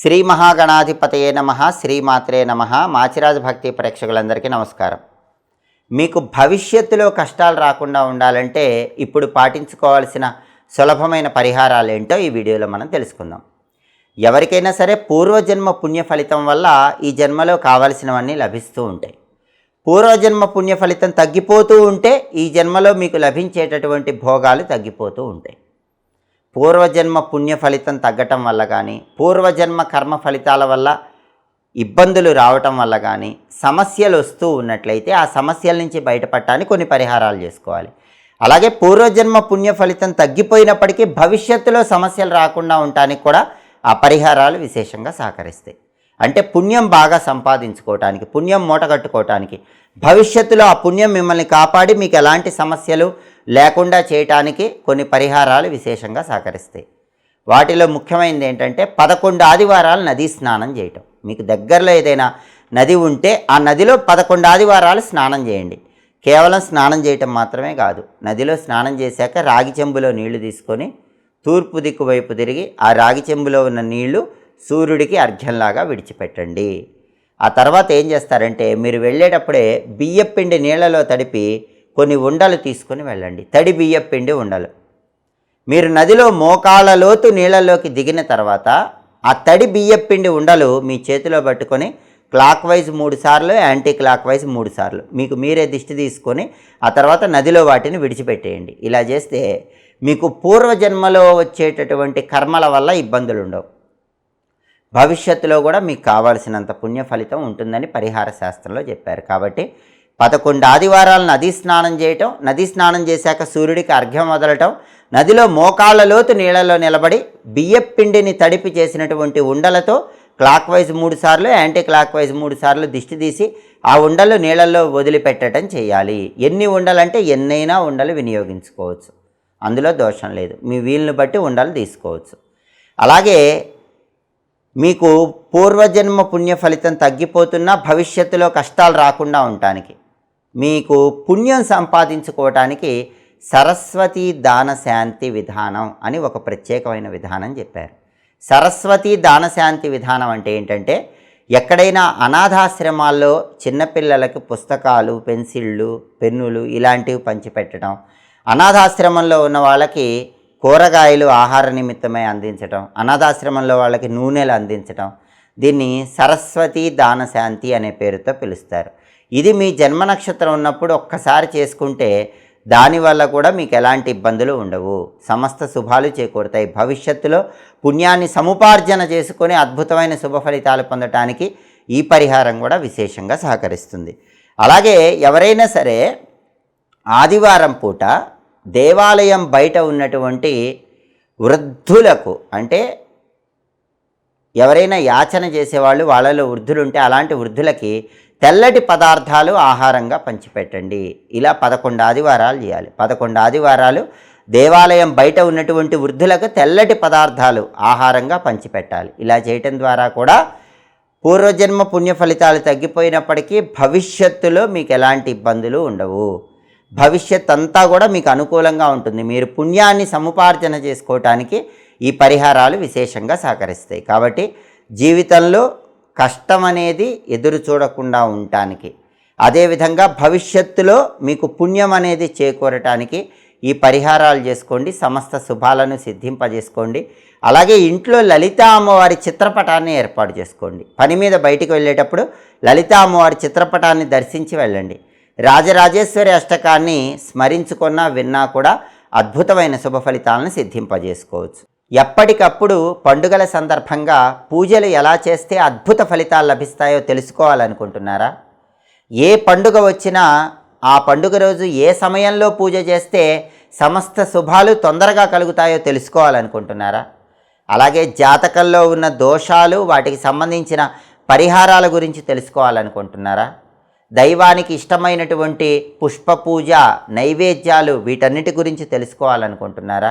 శ్రీ మహాగణాధిపతయే నమ శ్రీమాత్రే నమ. మాచిరాజ భక్తి ప్రేక్షకులందరికీ నమస్కారం. మీకు భవిష్యత్తులో కష్టాలు రాకుండా ఉండాలంటే ఇప్పుడు పాటించుకోవాల్సిన సులభమైన పరిహారాలు ఏంటో ఈ వీడియోలో మనం తెలుసుకుందాం. ఎవరికైనా సరే పూర్వజన్మ పుణ్య ఫలితం వల్ల ఈ జన్మలో కావలసినవన్నీ లభిస్తూ ఉంటాయి. పూర్వజన్మ పుణ్య ఫలితం తగ్గిపోతూ ఉంటే ఈ జన్మలో మీకు లభించేటటువంటి భోగాలు తగ్గిపోతూ ఉంటాయి. పూర్వజన్మ పుణ్య ఫలితం తగ్గటం వల్ల కానీ పూర్వజన్మ కర్మ ఫలితాల వల్ల ఇబ్బందులు రావటం వల్ల కానీ సమస్యలు వస్తూ ఉన్నట్లయితే ఆ సమస్యల నుంచి బయటపడటానికి కొన్ని పరిహారాలు చేసుకోవాలి. అలాగే పూర్వజన్మ పుణ్య ఫలితం తగ్గిపోయినప్పటికీ భవిష్యత్తులో సమస్యలు రాకుండా ఉండటానికి కూడా ఆ పరిహారాలు విశేషంగా సహకరిస్తాయి. అంటే పుణ్యం బాగా సంపాదించుకోవటానికి పుణ్యం మూటగట్టుకోవటానికి భవిష్యత్తులో ఆ పుణ్యం మిమ్మల్ని కాపాడి మీకు ఎలాంటి సమస్యలు లేకుండా చేయటానికి కొన్ని పరిహారాలు విశేషంగా సహకరిస్తాయి. వాటిలో ముఖ్యమైనది ఏంటంటే పదకొండు ఆదివారాలు నదీ స్నానం చేయటం. మీకు దగ్గరలో ఏదైనా నది ఉంటే ఆ నదిలో పదకొండు ఆదివారాలు స్నానం చేయండి. కేవలం స్నానం చేయటం మాత్రమే కాదు. నదిలో స్నానం చేశాక రాగి చెంబులో నీళ్ళు తీసుకొని తూర్పు దిక్కు వైపు తిరిగి ఆ రాగి చెంబులో ఉన్న నీళ్ళు సూర్యుడికి అర్ఘ్యంలాగా విడిచిపెట్టండి. ఆ తర్వాత ఏం చేస్తారంటే మీరు వెళ్ళేటప్పుడే బియ్యపిండి నీళ్ళలో తడిపి కొన్ని ఉండలు తీసుకొని వెళ్ళండి. తడి బియ్యపిండి ఉండలు. మీరు నదిలో మోకాళ్ళ లోతు నీళ్ళలోకి దిగిన తర్వాత ఆ తడి బియ్యపిండి ఉండలు మీ చేతిలో పట్టుకొని క్లాక్ వైజ్ మూడు సార్లు యాంటీ క్లాక్ వైజ్ మూడు సార్లు. మీకు మీరే దిష్టి తీసుకొని ఆ తర్వాత నదిలో వాటిని విడిచిపెట్టేయండి. ఇలా చేస్తే మీకు పూర్వజన్మలో వచ్చేటటువంటి కర్మల వల్ల ఇబ్బందులు ఉండవు. భవిష్యత్తులో కూడా మీకు కావాల్సినంత పుణ్య ఫలితం ఉంటుందని పరిహార శాస్త్రంలో చెప్పారు. కాబట్టి పదకొండు ఆదివారాలు నదీ స్నానం చేయటం నదీ స్నానం చేశాక సూర్యుడికి అర్ఘ్యం వదలటం నదిలో మోకాళ్ళ లోతు నీళ్ళలో నిలబడి బియ్యపిండిని తడిపి చేసినటువంటి ఉండలతో క్లాక్ వైజ్ మూడు సార్లు యాంటీ క్లాక్ వైజ్ మూడు సార్లు దిష్టి తీసి ఆ ఉండలు నీళ్ళల్లో వదిలిపెట్టడం చేయాలి. ఎన్ని ఉండలంటే ఎన్నైనా ఉండలు వినియోగించుకోవచ్చు. అందులో దోషం లేదు. మీ వీలుని బట్టి ఉండలు తీసుకోవచ్చు. అలాగే మీకు పూర్వజన్మ పుణ్య ఫలితం తగ్గిపోతున్నా భవిష్యత్తులో కష్టాలు రాకుండా ఉండటానికి మీకు పుణ్యం సంపాదించుకోవటానికి సరస్వతి దాన శాంతి విధానం అని ఒక ప్రత్యేకమైన విధానం చెప్పారు. సరస్వతి దాన శాంతి విధానం అంటే ఏంటంటే ఎక్కడైనా అనాథాశ్రమాల్లో చిన్నపిల్లలకు పుస్తకాలు పెన్సిళ్ళు పెన్నులు ఇలాంటివి పంచిపెట్టడం అనాథాశ్రమంలో ఉన్న వాళ్ళకి కూరగాయలు ఆహార నిమిత్తమై అందించడం అనాథాశ్రమంలో వాళ్ళకి నూనెలు అందించటం దీన్ని సరస్వతి దాన శాంతి అనే పేరుతో పిలుస్తారు. ఇది మీ జన్మ నక్షత్రం ఉన్నప్పుడు ఒక్కసారి చేసుకుంటే దానివల్ల కూడా మీకు ఎలాంటి ఇబ్బందులు ఉండవు. సమస్త శుభాలు చేకూరుతాయి. భవిష్యత్తులో పుణ్యాన్ని సముపార్జన చేసుకొని అద్భుతమైన శుభ ఫలితాలు పొందటానికి ఈ పరిహారం కూడా విశేషంగా సహకరిస్తుంది. అలాగే ఎవరైనా సరే ఆదివారం పూట దేవాలయం బయట ఉన్నటువంటి వృద్ధులకు అంటే ఎవరైనా యాచన చేసేవాళ్ళు వాళ్ళలో వృద్ధులు ఉంటే అలాంటి వృద్ధులకి తెల్లటి పదార్థాలు ఆహారంగా పంచిపెట్టండి. ఇలా పదకొండు ఆదివారాలు చేయాలి. పదకొండు ఆదివారాలు దేవాలయం బయట ఉన్నటువంటి వృద్ధులకు తెల్లటి పదార్థాలు ఆహారంగా పంచిపెట్టాలి. ఇలా చేయటం ద్వారా కూడా పూర్వజన్మ పుణ్య ఫలితాలు తగ్గిపోయినప్పటికీ భవిష్యత్తులో మీకు ఎలాంటి ఇబ్బందులు ఉండవు. భవిష్యత్ అంతా కూడా మీకు అనుకూలంగా ఉంటుంది. మీరు పుణ్యాన్ని సముపార్జన చేసుకోవటానికి ఈ పరిహారాలు విశేషంగా సహకరిస్తాయి. కాబట్టి జీవితంలో కష్టం అనేది ఎదురు చూడకుండా ఉండటానికి. అదేవిధంగా భవిష్యత్తులో మీకు పుణ్యం అనేది చేకూరటానికి ఈ పరిహారాలు చేసుకోండి సమస్త శుభాలను సిద్ధింపజేసుకోండి. అలాగే ఇంట్లో లలిత అమ్మవారి చిత్రపటాన్ని ఏర్పాటు చేసుకోండి. పని మీద బయటికి వెళ్ళేటప్పుడు లలిత అమ్మవారి చిత్రపటాన్ని దర్శించి వెళ్ళండి. రాజరాజేశ్వరి అష్టకాన్ని స్మరించుకున్నా విన్నా కూడా అద్భుతమైన శుభ ఫలితాలను సిద్ధింపజేసుకోవచ్చు. ఎప్పటికప్పుడు పండుగల సందర్భంగా పూజలు ఎలా చేస్తే అద్భుత ఫలితాలు లభిస్తాయో తెలుసుకోవాలనుకుంటున్నారా? ఏ పండుగ వచ్చినా ఆ పండుగ రోజు ఏ సమయంలో పూజ చేస్తే సమస్త శుభాలు తొందరగా కలుగుతాయో తెలుసుకోవాలనుకుంటున్నారా? అలాగే జాతకంలో ఉన్న దోషాలు వాటికి సంబంధించిన పరిహారాల గురించి తెలుసుకోవాలనుకుంటున్నారా? దైవానికి ఇష్టమైనటువంటి పుష్ప పూజ నైవేద్యాలు వీటన్నిటి గురించి తెలుసుకోవాలనుకుంటున్నారా?